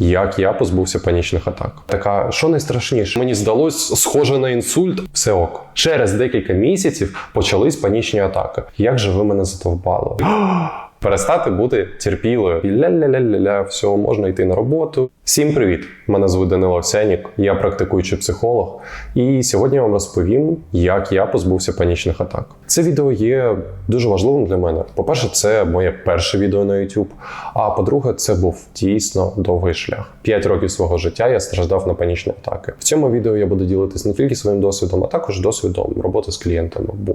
Як я позбувся панічних атак. Така, що найстрашніше, мені здалось, схоже на інсульт, все ок. Через декілька місяців почались панічні атаки. Як же ви мене задовбали? Перестати бути терпілою. І ля-ля-ля-ля-ля, все, можна йти на роботу. Всім привіт! Мене звуть Данило Овсянік, я практикуючий психолог. І сьогодні я вам розповім, як я позбувся панічних атак. Це відео є дуже важливим для мене. По-перше, це моє перше відео на YouTube. А по-друге, це був дійсно довгий шлях. П'ять років свого життя я страждав на панічні атаки. В цьому відео я буду ділитись не тільки своїм досвідом, а також досвідом роботи з клієнтами, бо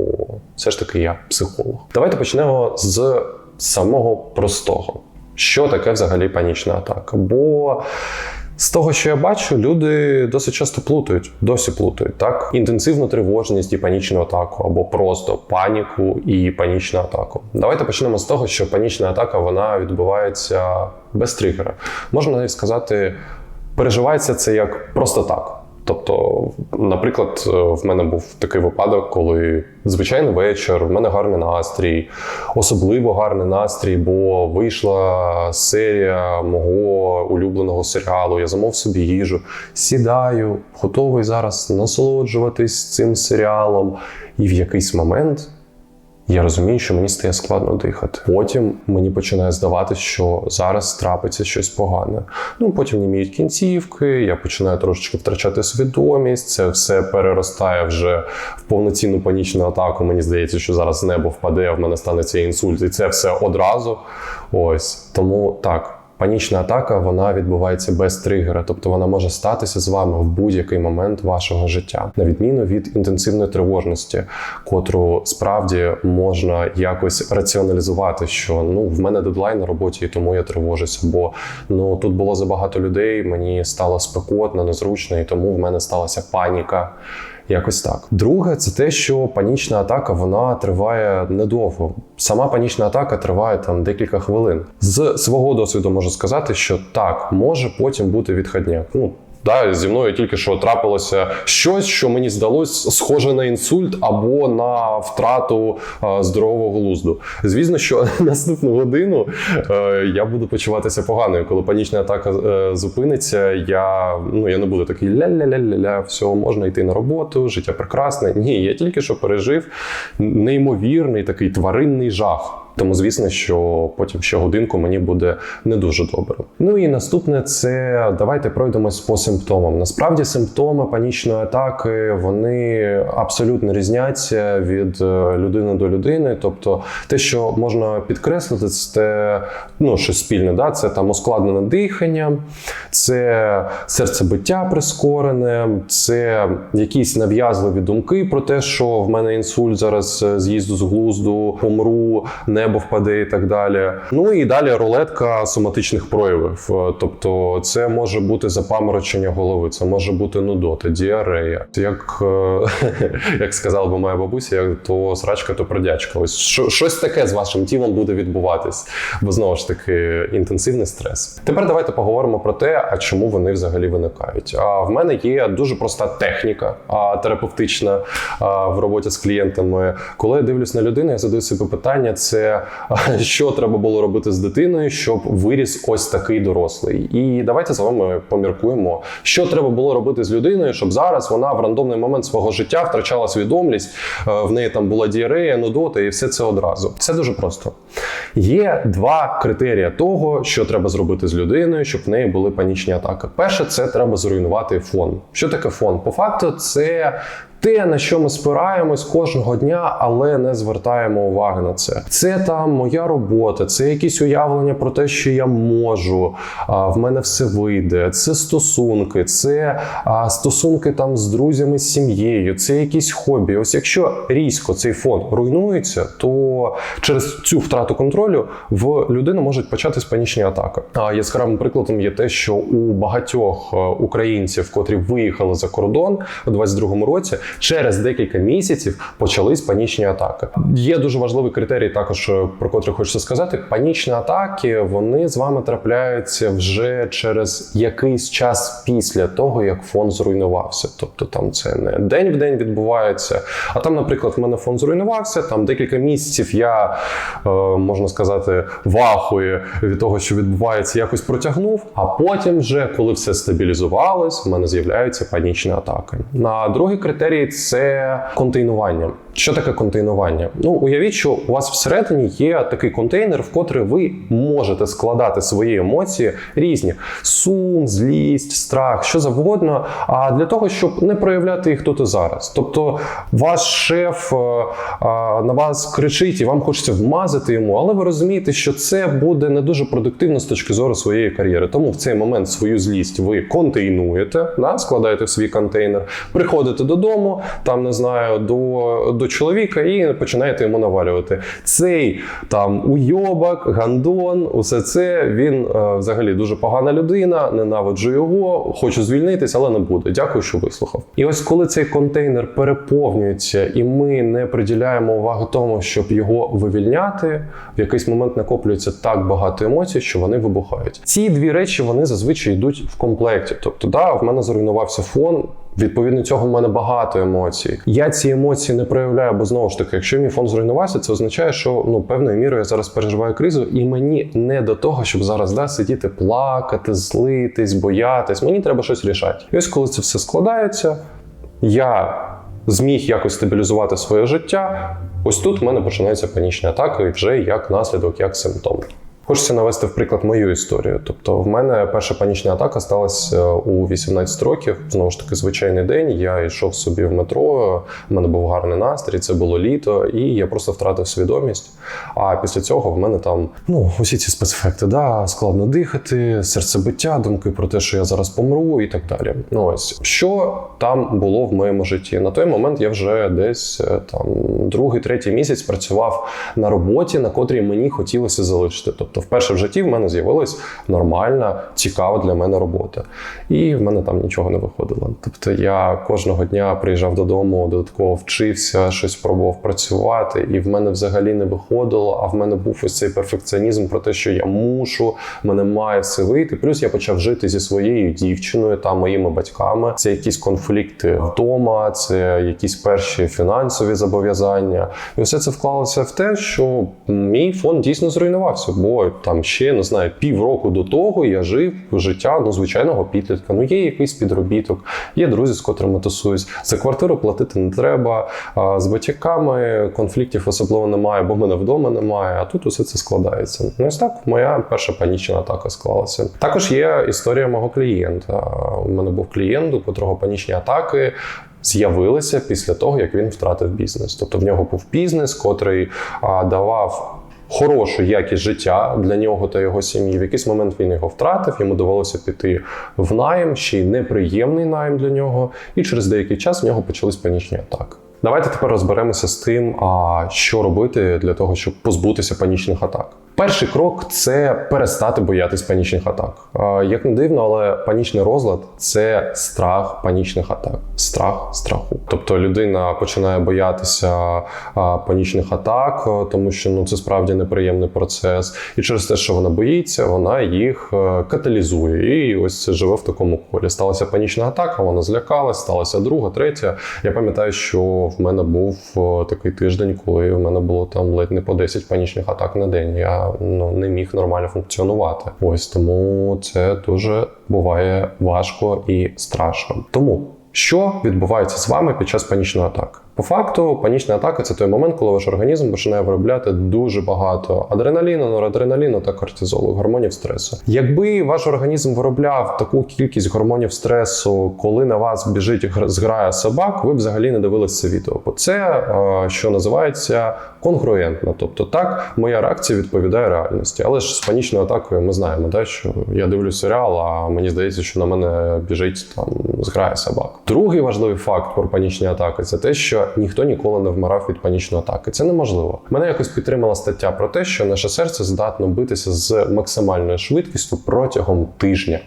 все ж таки я психолог. Давайте почнемо з самого простого. Що таке взагалі панічна атака? Бо з того, що я бачу, люди досить часто плутають, досі плутають так. Інтенсивну тривожність і панічну атаку, або просто паніку і панічну атаку. Давайте почнемо з того, що панічна атака вона відбувається без тригера. Можна навіть сказати, переживається це як просто так. Тобто, наприклад, в мене був такий випадок, коли звичайний вечір, в мене гарний настрій, особливо гарний настрій, бо вийшла серія мого улюбленого серіалу. Я замов собі їжу, сідаю, готовий зараз насолоджуватись цим серіалом. І в якийсь момент я розумію, що мені стає складно дихати. Потім мені починає здаватися, що зараз трапиться щось погане. Ну потім німіють кінцівки, я починаю трошечки втрачати свідомість. Це все переростає вже в повноцінну панічну атаку. Мені здається, що зараз небо впаде, в мене станеться інсульт, і це все одразу. Ось тому так. Панічна атака вона відбувається без тригера, тобто вона може статися з вами в будь-який момент вашого життя, на відміну від інтенсивної тривожності, котру справді можна якось раціоналізувати, що ну в мене дедлайн на роботі, і тому я тривожуся. Бо ну тут було забагато людей, мені стало спекотно, незручно, і тому в мене сталася паніка. Якось так. Друге, це те, що панічна атака вона триває недовго. Сама панічна атака триває там декілька хвилин. З свого досвіду можу сказати, що так може потім бути відходняк. Ну Да, зі мною тільки що трапилося щось, що мені здалось схоже на інсульт або на втрату е, здорового глузду. Звісно, що наступну годину е, я буду почуватися погано. Коли панічна атака е, зупиниться, я ну я не буду такий ля-ля-ля-ля-ля, все, можна йти на роботу, життя прекрасне. Ні, я тільки що пережив неймовірний такий тваринний жах. Тому, звісно, що потім ще годинку мені буде не дуже добре. Ну і наступне це давайте пройдемось по симптомам. Насправді, симптоми панічної атаки вони абсолютно різняться від е, людини до людини. Тобто, те, що можна підкреслити, це ну, щось спільне. Да? Це там ускладнене дихання, це серцебиття прискорене, це якісь нав'язливі думки про те, що в мене інсульт зараз е, з'їзду з глузду, помру. не небо впаде і так далі. Ну і далі рулетка соматичних проявів. Тобто, це може бути запаморочення голови, це може бути нудота, діарея. Як е, як сказала би моя бабуся, як то срачка, то продячка. Ось щось таке з вашим тілом буде відбуватись, бо знову ж таки інтенсивний стрес. Тепер давайте поговоримо про те, а чому вони взагалі виникають. А в мене є дуже проста техніка а, терапевтична в роботі з клієнтами. Коли я дивлюсь на людину, я задаю собі питання: це що треба було робити з дитиною, щоб виріс ось такий дорослий. І давайте з вами поміркуємо, що треба було робити з людиною, щоб зараз вона в рандомний момент свого життя втрачала свідомість, в неї там була діарея, нудота і все це одразу. Все дуже просто. Є два критерії того, що треба зробити з людиною, щоб в неї були панічні атаки. Перше, це треба зруйнувати фон. Що таке фон? По факту, це те, на що ми спираємось кожного дня, але не звертаємо уваги на це. Це там моя робота, це якісь уявлення про те, що я можу, а, в мене все вийде. Це стосунки, це а, стосунки там з друзями, з сім'єю, це якісь хобі. Ось якщо різко цей фон руйнується, то через цю втрату контролю в людини можуть початись панічні атаки. А яскравим прикладом є те, що у багатьох українців, котрі виїхали за кордон у 22-му році Через декілька місяців почались панічні атаки. Є дуже важливий критерій, також е, про котрий хочеться сказати. Панічні атаки вони з вами трапляються вже через якийсь час після того, як фон зруйнувався. Тобто там це не день в день відбувається. А там, наприклад, в мене фон зруйнувався. Там декілька місяців я е, можна сказати вахує від того, що відбувається, якось протягнув. А потім, вже коли все стабілізувалось, в мене з'являються панічні атаки. На другий критерій це контейнування. Що таке контейнування? Ну, уявіть, що у вас всередині є такий контейнер, в котрий ви можете складати свої емоції різні: сум, злість, страх, що завгодно. А для того, щоб не проявляти їх тут і зараз. Тобто, ваш шеф е, е, на вас кричить, і вам хочеться вмазати йому, але ви розумієте, що це буде не дуже продуктивно з точки зору своєї кар'єри. Тому в цей момент свою злість ви контейнуєте, да, складаєте в свій контейнер, приходите додому, там не знаю, до, до чоловіка і починаєте йому навалювати. Цей там уйобак, гандон, усе це він е, взагалі дуже погана людина, ненавиджу його, хочу звільнитись, але не буду. Дякую, що вислухав. І ось коли цей контейнер переповнюється, і ми не приділяємо уваги тому, щоб його вивільняти, в якийсь момент накоплюється так багато емоцій, що вони вибухають. Ці дві речі вони зазвичай йдуть в комплекті. Тобто, да, в мене зруйнувався фон. Відповідно цього в мене багато емоцій. Я ці емоції не проявляю, бо знову ж таки, якщо мій фон зруйнувався, це означає, що ну певною мірою я зараз переживаю кризу, і мені не до того, щоб зараз да, сидіти, плакати, злитись, боятись. Мені треба щось рішати. І ось коли це все складається, я зміг якось стабілізувати своє життя. Ось тут в мене починаються панічні атаки, і вже як наслідок, як симптом. Хочеться навести в приклад мою історію. Тобто, в мене перша панічна атака сталася у 18 років. Знову ж таки, звичайний день. Я йшов собі в метро. в мене був гарний настрій, це було літо, і я просто втратив свідомість. А після цього в мене там ну усі ці спецефекти, да, складно дихати, серцебиття, думки про те, що я зараз помру, і так далі. Ну ось що там було в моєму житті. На той момент я вже десь е, там другий, третій місяць працював на роботі, на котрій мені хотілося залишити. Тобто, вперше в житті в мене з'явилась нормальна, цікава для мене робота. І в мене там нічого не виходило. Тобто я кожного дня приїжджав додому, додатково вчився, щось пробував працювати, і в мене взагалі не виходило. А в мене був ось цей перфекціонізм про те, що я мушу, мене має все вийти. Плюс я почав жити зі своєю дівчиною та моїми батьками. Це якісь конфлікти вдома, це якісь перші фінансові зобов'язання. І все це вклалося в те, що мій фонд дійсно зруйнувався, бо там ще не знаю півроку до того я жив життя ну звичайного підлітка. Ну є якийсь підробіток, є друзі, з котрими тусуюсь. За квартиру платити не треба. А з батьками конфліктів особливо немає, бо мене вдома немає. А тут усе це складається. Ну ось так моя перша панічна атака склалася. Також є історія мого клієнта. У мене був клієнт, у котрого панічні атаки. З'явилися після того, як він втратив бізнес. Тобто в нього був бізнес, котрий а, давав хорошу якість життя для нього та його сім'ї. В якийсь момент він його втратив, йому довелося піти в найм, ще й неприємний найм для нього. І через деякий час в нього почались панічні атаки. Давайте тепер розберемося з тим, а що робити для того, щоб позбутися панічних атак. Перший крок це перестати боятись панічних атак. Як не дивно, але панічний розлад це страх панічних атак, страх страху. Тобто людина починає боятися панічних атак, тому що ну це справді неприємний процес. І через те, що вона боїться, вона їх е, каталізує. І ось живе в такому колі. Сталася панічна атака, вона злякалась, сталася друга, третя. Я пам'ятаю, що в мене був е, такий тиждень, коли в мене було там ледь не по 10 панічних атак на день. Я ну не міг нормально функціонувати. Ось тому це дуже буває важко і страшно. Тому що відбувається з вами під час панічної атаки? По факту, панічна атака це той момент, коли ваш організм починає виробляти дуже багато адреналіну, норадреналіну та кортизолу, гормонів стресу. Якби ваш організм виробляв таку кількість гормонів стресу, коли на вас біжить гр- зграя собак, ви взагалі не дивилися це відео. Бо це е, що називається конгруентно. Тобто, так моя реакція відповідає реальності. Але ж з панічною атакою ми знаємо, да, що я дивлюсь серіал, а мені здається, що на мене біжить там зграя собак. Другий важливий факт про панічні атаки це те, що ніхто ніколи не вмирав від панічної атаки. Це неможливо. Мене якось підтримала стаття про те, що наше серце здатно битися з максимальною швидкістю протягом тижня.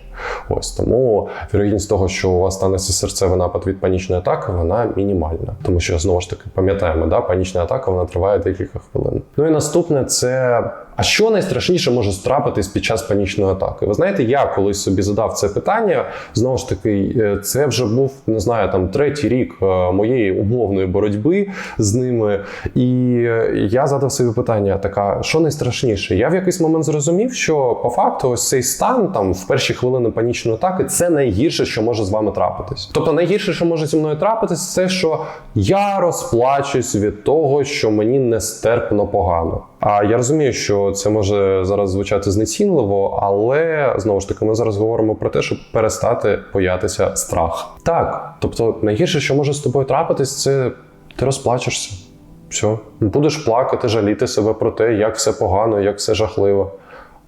Ось тому вірогідність того, що у вас станеться серцевий напад від панічної атаки, вона мінімальна. Тому що знову ж таки пам'ятаємо, да, панічна атака вона триває декілька хвилин. Ну і наступне це. А що найстрашніше може трапитись під час панічної атаки? Ви знаєте, я колись собі задав це питання. Знову ж таки, е, це вже був не знаю, там третій рік е, моєї умовної боротьби з ними. І е, я задав собі питання: така, що найстрашніше? Я в якийсь момент зрозумів, що по факту ось цей стан там в перші хвилини панічної атаки це найгірше, що може з вами трапитись. Тобто, найгірше, що може зі мною трапитись, це що я розплачусь від того, що мені нестерпно погано. А я розумію, що це може зараз звучати знецінливо, але знову ж таки, ми зараз говоримо про те, щоб перестати боятися страх. Так, тобто, найгірше, що може з тобою трапитись, це ти розплачешся. Все, будеш плакати, жаліти себе про те, як все погано, як все жахливо.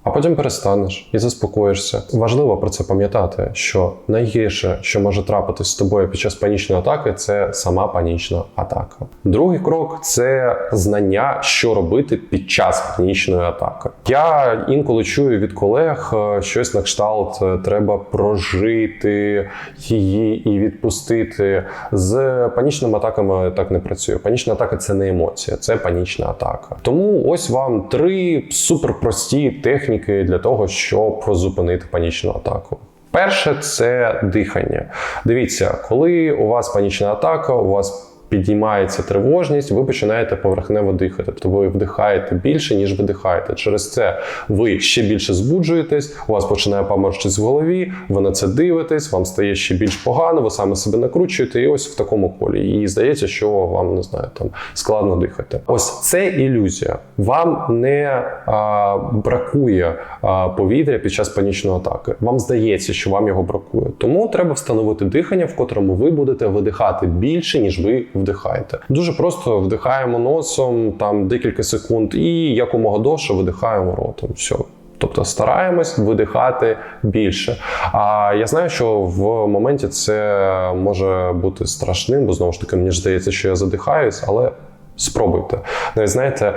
А потім перестанеш і заспокоїшся. Важливо про це пам'ятати, що найгірше, що може трапитись з тобою під час панічної атаки, це сама панічна атака. Другий крок це знання, що робити під час панічної атаки. Я інколи чую від колег е, щось на кшталт: е, треба прожити її і відпустити. З панічними атаками так не працює. Панічна атака це не емоція, це панічна атака. Тому ось вам три суперпрості техніки для того, щоб зупинити панічну атаку. Перше це дихання. Дивіться, коли у вас панічна атака, у вас підіймається тривожність, ви починаєте поверхнево дихати. Тобто ви вдихаєте більше, ніж видихаєте. Через це ви ще більше збуджуєтесь, у вас починає поморщитись в голові, ви на це дивитесь, вам стає ще більш погано, ви саме себе накручуєте, і ось в такому колі. І здається, що вам не знаю, там складно дихати. Ось це ілюзія. Вам не а, бракує а, повітря під час панічної атаки. Вам здається, що вам його бракує. Тому треба встановити дихання, в котрому ви будете видихати більше, ніж ви вдихаєте. Дуже просто вдихаємо носом там декілька секунд і якомога довше видихаємо ротом. Все. Тобто стараємось видихати більше. А я знаю, що в моменті це може бути страшним, бо знову ж таки мені здається, що я задихаюсь, але. Спробуйте. Навіть знаєте,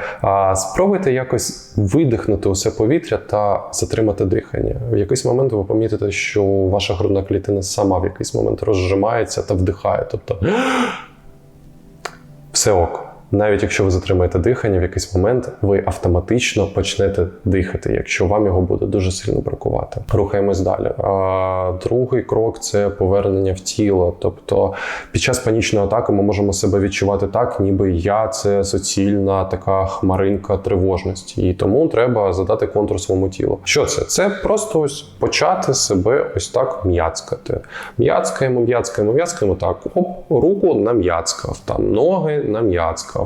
спробуйте якось видихнути усе повітря та затримати дихання. В якийсь момент ви помітите, що ваша грудна клітина сама в якийсь момент розжимається та вдихає. Тобто все ок. Навіть якщо ви затримаєте дихання, в якийсь момент ви автоматично почнете дихати, якщо вам його буде дуже сильно бракувати. Рухаємось далі. А, другий крок це повернення в тіло. Тобто під час панічної атаки ми можемо себе відчувати так, ніби я це суцільна така хмаринка тривожності. І тому треба задати контур своєму тілу. Що це? Це просто ось почати себе ось так м'яцкати. М'яцкаємо, м'яцкаємо, м'яцкаємо так. Оп, руку нам'яцкав, там ноги нам'яцкав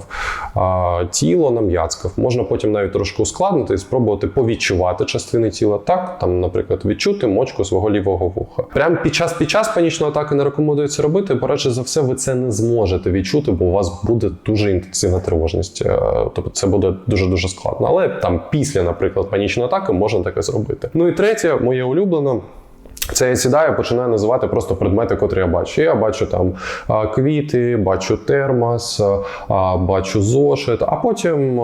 а, тіло нам'яцкав. Можна потім навіть трошки ускладнити і спробувати повідчувати частини тіла. Так, там, наприклад, відчути мочку свого лівого вуха. Прямо під час під час панічної атаки не рекомендується робити, бо радше за все, ви це не зможете відчути, бо у вас буде дуже інтенсивна тривожність. Е, Тобто це буде дуже дуже складно. Але там після, наприклад, панічної атаки можна таке зробити. Ну і третє, моє улюблене. Це я сідаю, починаю називати просто предмети, котрі я бачу. Я бачу там квіти, бачу термос, бачу зошит, а потім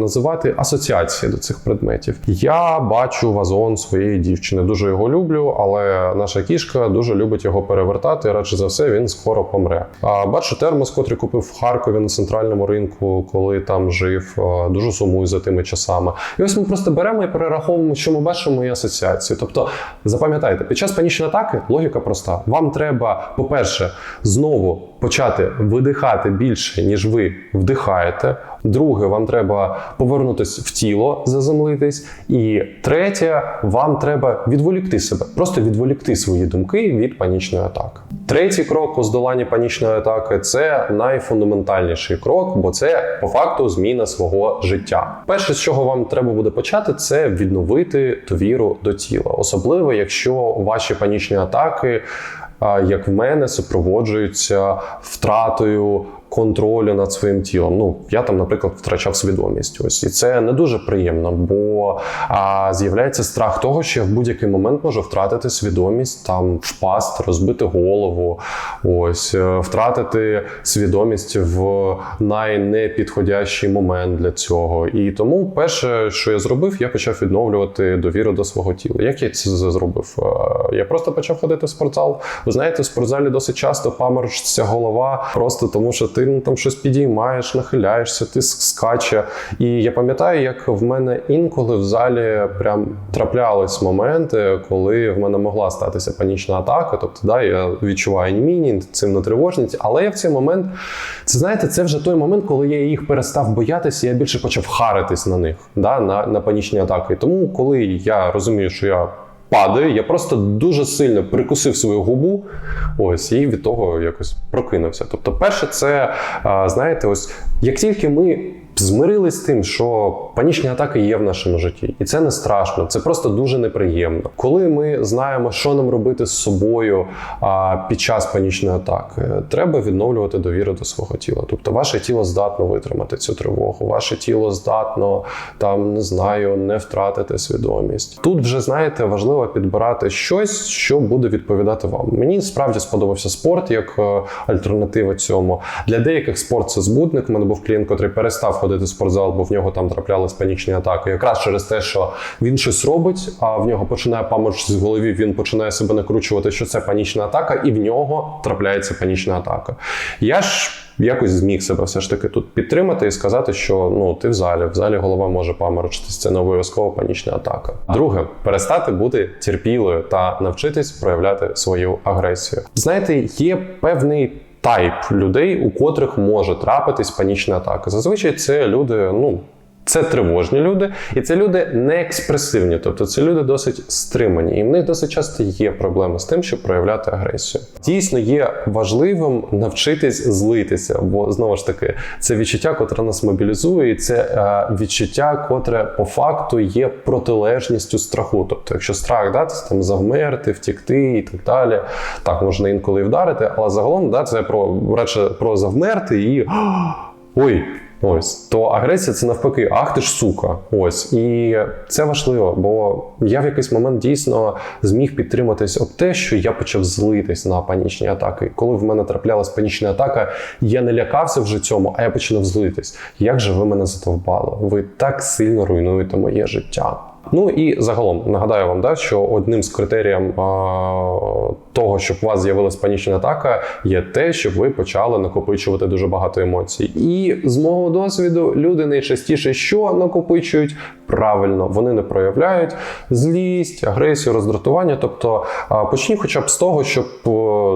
називати асоціації до цих предметів. Я бачу вазон своєї дівчини. Дуже його люблю, але наша кішка дуже любить його перевертати. Радше за все, він скоро помре. Бачу термос, котрий купив в Харкові на центральному ринку, коли там жив. Дуже сумую за тими часами. І ось ми просто беремо і перераховуємо, що ми бачимо і асоціації. Тобто, запам'ятайте, під час панічної атаки логіка проста. Вам треба, по-перше, знову почати видихати більше, ніж ви вдихаєте. Друге, вам треба повернутися в тіло, заземлитись. І третє, вам треба відволікти себе, просто відволікти свої думки від панічної атаки. Третій крок у здоланні панічної атаки це найфундаментальніший крок, бо це по факту зміна свого життя. Перше, з чого вам треба буде почати, це відновити довіру до тіла, особливо якщо ваші панічні атаки. Як в мене супроводжуються втратою контролю над своїм тілом. Ну я там, наприклад, втрачав свідомість. Ось і це не дуже приємно, бо а, з'являється страх того, що я в будь-який момент можу втратити свідомість, там впасти, розбити голову, ось е, втратити свідомість в найнепідходящий момент для цього. І тому перше, що я зробив, я почав відновлювати довіру до свого тіла. Як я це зробив? Е, Я просто почав ходити в спортзал. Ви знаєте, в спортзалі досить часто паморочиться голова, просто тому що ти ну, там щось підіймаєш, нахиляєшся, ти скаче. І я пам'ятаю, як в мене інколи в залі прям траплялись моменти, коли в мене могла статися панічна атака. Тобто, да, я відчуваю анімінь, інтенсивну тривожність, але я в цей момент, це знаєте, це вже той момент, коли я їх перестав боятися, я більше почав харитись на них, да, на, на панічні атаки. Тому, коли я розумію, що я падаю, я просто дуже сильно прикусив свою губу, ось і від того якось прокинувся. Тобто, перше, це знаєте, ось як тільки ми. Змирились з тим, що панічні атаки є в нашому житті, і це не страшно, це просто дуже неприємно. Коли ми знаємо, що нам робити з собою а, під час панічної атаки, треба відновлювати довіру до свого тіла. Тобто, ваше тіло здатно витримати цю тривогу, ваше тіло здатно там не знаю, не втратити свідомість. Тут вже знаєте, важливо підбирати щось, що буде відповідати вам. Мені справді сподобався спорт як е, альтернатива цьому. Для деяких спорт це збудник. У мене був клієнт, котрий перестав ходити в спортзал, бо в нього там траплялись панічні атаки. Якраз через те, що він щось робить, а в нього починає паморочитись в голові. Він починає себе накручувати, що це панічна атака, і в нього трапляється панічна атака. Я ж. Якось зміг себе все ж таки тут підтримати і сказати, що ну ти в залі, в залі голова може паморочитись, це не обов'язково панічна атака. Друге, перестати бути терпілою та навчитись проявляти свою агресію. Знаєте, є певний. Тайп людей, у котрих може трапитись панічна атака. Зазвичай це люди, ну це тривожні люди, і це люди не експресивні, тобто це люди досить стримані, і в них досить часто є проблеми з тим, щоб проявляти агресію. Дійсно є важливим навчитись злитися, бо знову ж таки це відчуття, котре нас мобілізує, і це е, відчуття, котре по факту є протилежністю страху. Тобто, якщо страх да, це там завмерти, втікти і так далі, так можна інколи вдарити, але загалом да, це про радше про завмерти і ой. Ось то агресія це навпаки, ах ти ж сука. Ось і це важливо, бо я в якийсь момент дійсно зміг підтриматись об те, що я почав злитись на панічні атаки. Коли в мене траплялась панічна атака, я не лякався вже цьому, а я починав злитись. Як же ви мене задовбали? Ви так сильно руйнуєте моє життя. Ну і загалом нагадаю вам, да, що одним з критерієм а, того, щоб у вас з'явилась панічна атака, є те, щоб ви почали накопичувати дуже багато емоцій. І з мого досвіду люди найчастіше що накопичують правильно, вони не проявляють злість, агресію, роздратування. Тобто почніть хоча б з того, щоб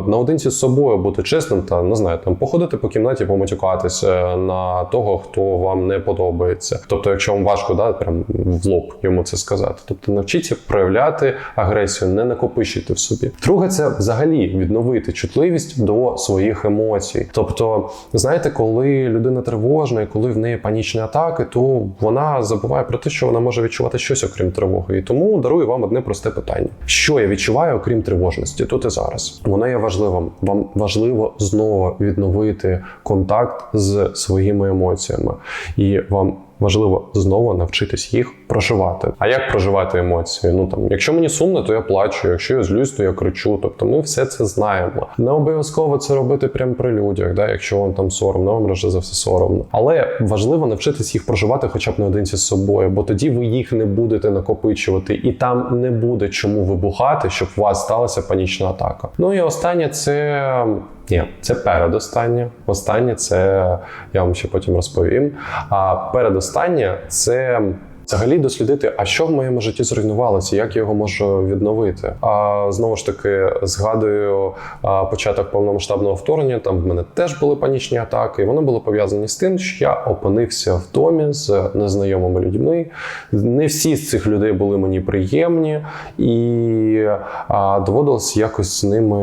наодинці з собою бути чесним та не знаю, там походити по кімнаті, поматюкатися на того, хто вам не подобається. Тобто, якщо вам важко, да, прям в лоб йому це сказати. Тобто навчіться проявляти агресію, не накопичуйте в собі. Друге, це взагалі відновити чутливість до своїх емоцій. Тобто, знаєте, коли людина тривожна і коли в неї панічні атаки, то вона забуває про те, що вона може відчувати щось окрім тривоги. І тому дарую вам одне просте питання: що я відчуваю, окрім тривожності, тут і зараз. Воно є важливим. Вам важливо знову відновити контакт з своїми емоціями, і вам важливо знову навчитись їх проживати. А як проживати емоції? Ну там, якщо мені сумно, то я плачу. Якщо я злюсь, то я кричу. Тобто, ми все це знаємо. Не обов'язково це робити прямо при людях, да, якщо вам там соромно, вам вже за все соромно. Але важливо навчитись їх проживати, хоча б наодинці з собою, бо тоді ви їх не будете накопичувати, і там не буде чому вибухати, щоб у вас сталася панічна атака. Ну і останнє це. Ні, це передостаннє. Останнє це я вам ще потім розповім. А передостаннє це. Взагалі дослідити, а що в моєму житті зруйнувалося, як я його можу відновити. А знову ж таки згадую початок повномасштабного вторгнення. Там в мене теж були панічні атаки, і вони були пов'язані з тим, що я опинився в домі з незнайомими людьми. Не всі з цих людей були мені приємні, і доводилось якось з ними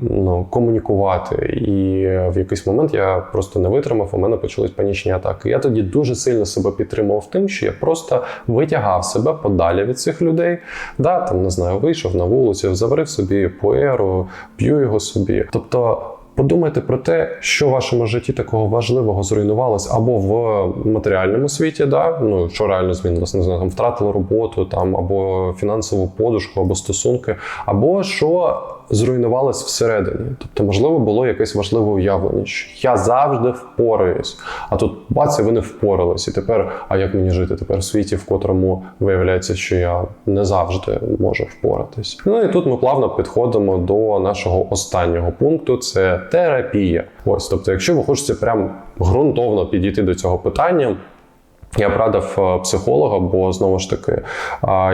ну, комунікувати. І в якийсь момент я просто не витримав. У мене почались панічні атаки. Я тоді дуже сильно себе підтримував тим, що я просто витягав себе подалі від цих людей. Да, там не знаю, вийшов на вулицю, заварив собі поеру, п'ю його собі. Тобто. Подумайте про те, що в вашому житті такого важливого зруйнувалось або в матеріальному світі, да? ну що реально змінилось, не знаю, там втратили роботу, там або фінансову подушку, або стосунки, або що зруйнувалось всередині. Тобто, можливо, було якесь важливе уявлення, що я завжди впораюсь. А тут бац, і ви не впорались. І тепер, а як мені жити тепер в світі, в котрому виявляється, що я не завжди можу впоратись. Ну і тут ми плавно підходимо до нашого останнього пункту: це терапія. Ось, тобто, якщо ви хочете прям ґрунтовно підійти до цього питання. Я б радив е, психолога, бо знову ж таки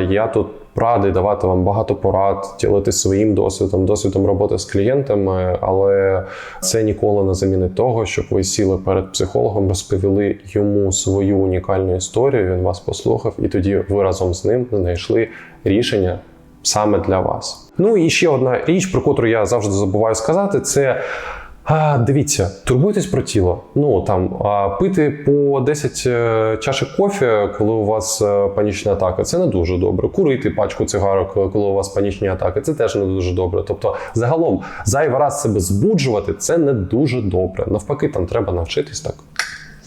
я тут радий давати вам багато порад, ділитися своїм досвідом, досвідом роботи з клієнтами, але це ніколи не замінить того, щоб ви сіли перед психологом, розповіли йому свою унікальну історію. Він вас послухав, і тоді ви разом з ним знайшли рішення саме для вас. Ну і ще одна річ, про котру я завжди забуваю сказати, це. А, дивіться, турбуйтесь про тіло. Ну там а, пити по 10 е, чашек кофі, коли у вас е, панічна атака, це не дуже добре. Курити пачку цигарок, е, коли у вас панічні атаки, це теж не дуже добре. Тобто, загалом, зайвий раз себе збуджувати, це не дуже добре. Навпаки, там треба навчитись так.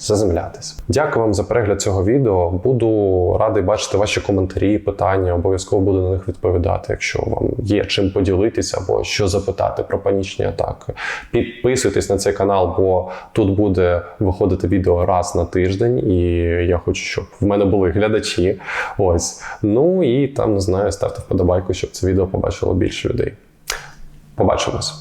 Заземлятись. Дякую вам за перегляд цього відео. Буду радий бачити ваші коментарі, питання. Обов'язково буду на них відповідати, якщо вам є чим поділитися або що запитати про панічні атаки. Підписуйтесь на цей канал, бо тут буде виходити відео раз на тиждень, і я хочу, щоб в мене були глядачі. Ось. Ну і там не знаю, ставте вподобайку, щоб це відео побачило більше людей. Побачимось.